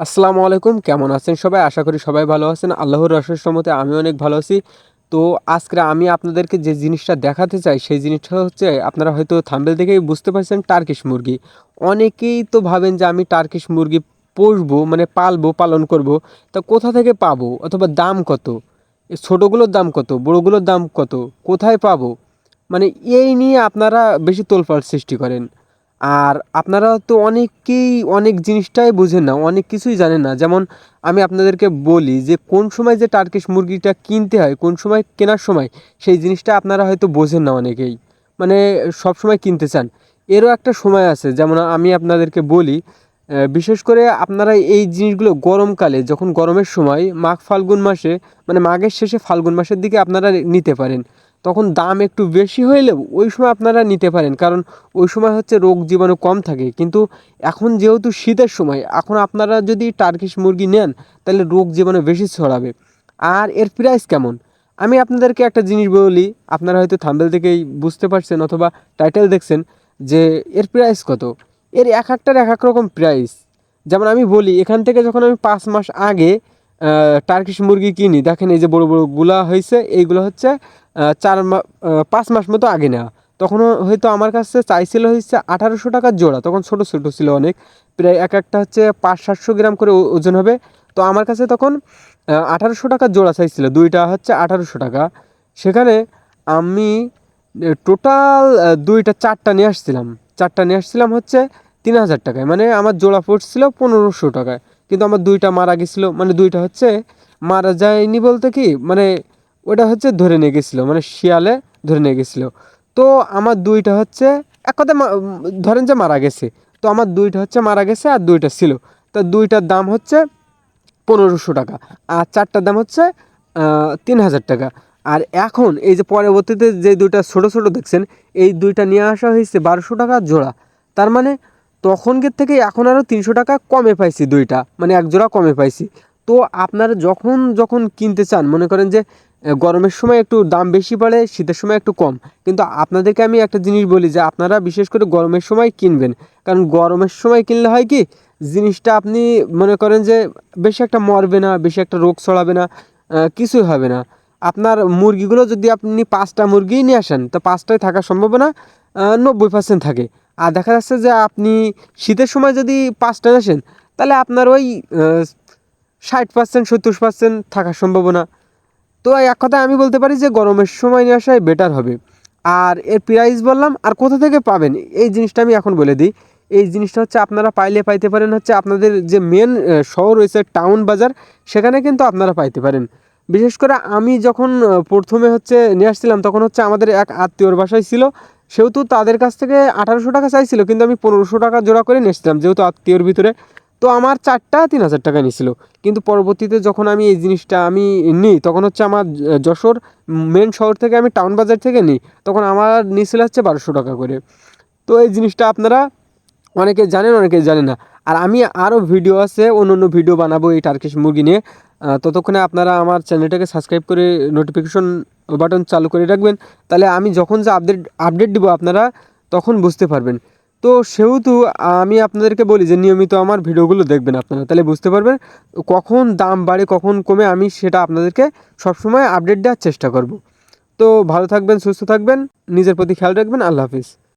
আসসালামু আলাইকুম, কেমন আছেন সবাই? আশা করি সবাই ভালো আছেন। আল্লাহর রসের সম্মতে আমি অনেক ভালো আছি। তো আজকে আমি আপনাদেরকে যে জিনিসটা দেখাতে চাই, সেই জিনিসটা হচ্ছে আপনারা হয়তো থাম্বেল দেখেই বুঝতে পারছেন টার্কিশ মুরগি। অনেকেই তো ভাবেন যে আমি টার্কিশ মুরগি পুষবো মানে পালবো, পালন করব। তা কোথা থেকে পাবো? অথবা দাম কত? ছোটোগুলোর দাম কত? বড়োগুলোর দাম কত? কোথায় পাবো? মানে এই নিয়ে আপনারা বেশি তোলপাড় সৃষ্টি করেন। আর আপনারা তো অনেকেই অনেক জিনিসটাই বুঝেন না, অনেক কিছুই জানেন না। যেমন আমি আপনাদেরকে বলি যে, কোন সময় যে টার্কিশ মুরগিটা কিনতে হয়, কোন সময় কেনার সময়, সেই জিনিসটা আপনারা হয়তো বোঝেন না অনেকেই। মানে সব সময় কিনতে চান। এরও একটা সময় আছে, যেমন আমি আপনাদেরকে বলি বিশেষ করে আপনারা এই জিনিসগুলো গরমকালে, যখন গরমের সময় মাঘ ফাল্গুন মাসে মানে মাঘের শেষে ফাল্গুন মাসের দিকে আপনারা নিতে পারেন। তখন দাম একটু বেশি হইলেও ওই সময় আপনারা নিতে পারেন। কারণ ওই সময় হচ্ছে রোগ জীবাণু কম থাকে। কিন্তু এখন যেহেতু শীতের সময়, এখন আপনারা যদি টার্কিশ মুরগি নেন, তাহলে রোগ জীবাণু বেশি ছড়াবে। আর এর প্রাইস কেমন? আমি আপনাদেরকে একটা জিনিস বলি, আপনারা হয়তো থাম্বেল থেকেই বুঝতে পারছেন অথবা টাইটেল দেখছেন, যে এর প্রাইস কত? এর এক একটার এক এক রকম প্রাইস যেমন আমি বলি, এখান থেকে যখন আমি পাঁচ মাস আগে টার্কিশ মুরগি কিনি, দেখেন এই যে বড় বড়গুলা হয়েছে এইগুলো হচ্ছে চার পাঁচ মাস মতো আগে নেওয়া। তখনও হয়তো আমার কাছে চাইছিল হচ্ছে আঠারোশো টাকার জোড়া, তখন ছোটো ছোটো ছিল অনেক। প্রায় এক একটা হচ্ছে পাঁচ, সাতশো গ্রাম করে ওজন হবে। তো আমার কাছে তখন আঠারোশো টাকার জোড়া চাইছিল, দুইটা হচ্ছে আঠারোশো টাকা। সেখানে আমি টোটাল দুইটা, চারটা নিয়ে আসছিলাম। চারটা নিয়ে আসছিলাম হচ্ছে তিন হাজার টাকায়। মানে আমার জোড়া পড়ছিল পনেরোশো টাকায়। কিন্তু আমার দুইটা মারা গেছিল মানে দুইটা হচ্ছে মারা যায়নি বলতে কি মানে ওটা হচ্ছে ধরে নিয়ে গেছিল মানে শিয়ালে ধরে নিয়ে গেছিল। তো আমার দুইটা হচ্ছে এক উম, ধরেন যে মারা গেছে তো আমার দুইটা হচ্ছে মারা গেছে আর দুইটা ছিল। তো দুইটার দাম হচ্ছে পনেরোশো টাকা আর চারটার দাম হচ্ছে তিন হাজার টাকা। আর এখন এই যে পরবর্তীতে যে দুইটা ছোটো ছোটো দেখছেন এই দুইটা নিয়ে আসা হয়েছে বারোশো টাকা জোড়া। তার মানে তখনকের থেকে এখন আরও তিনশো টাকা কমে পাইছি দুইটা মানে এক জোড়া কমে পাইছি। তো আপনারা যখন যখন কিনতে চান মনে করেন যে গরমের সময় একটু দাম বেশি পড়ে শীতের সময় একটু কম। কিন্তু আপনাদেরকে আমি একটা জিনিস বলি যে, আপনারা বিশেষ করে গরমের সময় কিনবেন। কারণ গরমের সময় কিনলে হয় কি, জিনিসটা আপনি মনে করেন যে, বেশি একটা মরবে না, বেশি একটা রোগ ছড়াবে না কিছুই হবে না। আপনার মুরগিগুলো যদি আপনি পাঁচটা মুরগিই নিয়ে আসেন, তো পাঁচটায় থাকার সম্ভাবনা নব্বই পার্সেন্ট থাকে। আর দেখা যাচ্ছে যে, আপনি শীতের সময় যদি পাঁচটা আসেন, তাহলে আপনার ওই ষাট পার্সেন্ট সত্তর পার্সেন্ট থাকার সম্ভাবনা তো এক কথায় আমি বলতে পারি যে গরমের সময় নিয়ে আসাই বেটার হবে। আর এর প্রাইস বললাম, আর কোথা থেকে পাবেন? এই জিনিসটা আমি এখন বলে দিই। এই জিনিসটা হচ্ছে আপনারা পাইলে পাইতে পারেন হচ্ছে আপনাদের যে মেন শহর রয়েছে টাউন বাজার, সেখানে কিন্তু আপনারা পাইতে পারেন। বিশেষ করে আমি যখন প্রথমে হচ্ছে নিয়ে আসছিলাম, তখন হচ্ছে আমাদের এক আত্মীয়র বাসায় ছিল। সেহেতু তাদের কাছ থেকে আঠারোশো টাকা চাইছিল, কিন্তু আমি পনেরোশো টাকা জোড়া করে নিয়ে এসেছিলাম, যেহেতু আত্মীয়র ভিতরে। তো আমার চারটা তিন হাজার টাকা নিয়েছিল। কিন্তু পরবর্তীতে যখন আমি এই জিনিসটা আমি নিই, তখন হচ্ছে আমার যশোর মেন শহর থেকে আমি টাউন বাজার থেকে নিই, তখন আমার নিয়েছিল হচ্ছে বারোশো টাকা করে। তো এই জিনিসটা আপনারা অনেকে জানেন, অনেকে জানে না। আর আমি আরও ভিডিও আছে, অন্য অন্য ভিডিও বানাবো এই টার্কিশ মুরগি নিয়ে। ততক্ষণে আপনারা আমার চ্যানেলটাকে সাবস্ক্রাইব করে নোটিফিকেশন বাটন চালু করে রাখবেন। তাহলে আমি যখন যা আপডেট আপডেট দিব আপনারা, তখন বুঝতে পারবেন। তো সেহেতু আমি আপনাদেরকে বলি যে নিয়মিত আমার ভিডিওগুলো দেখবেন আপনারা, তাহলে বুঝতে পারবেন কখন দাম বাড়ে, কখন কমে, আমি সেটা আপনাদেরকে সবসময় আপডেট দেওয়ার চেষ্টা করব। তো ভালো থাকবেন, সুস্থ থাকবেন, নিজের প্রতি খেয়াল রাখবেন, আল্লাহ হাফিজ।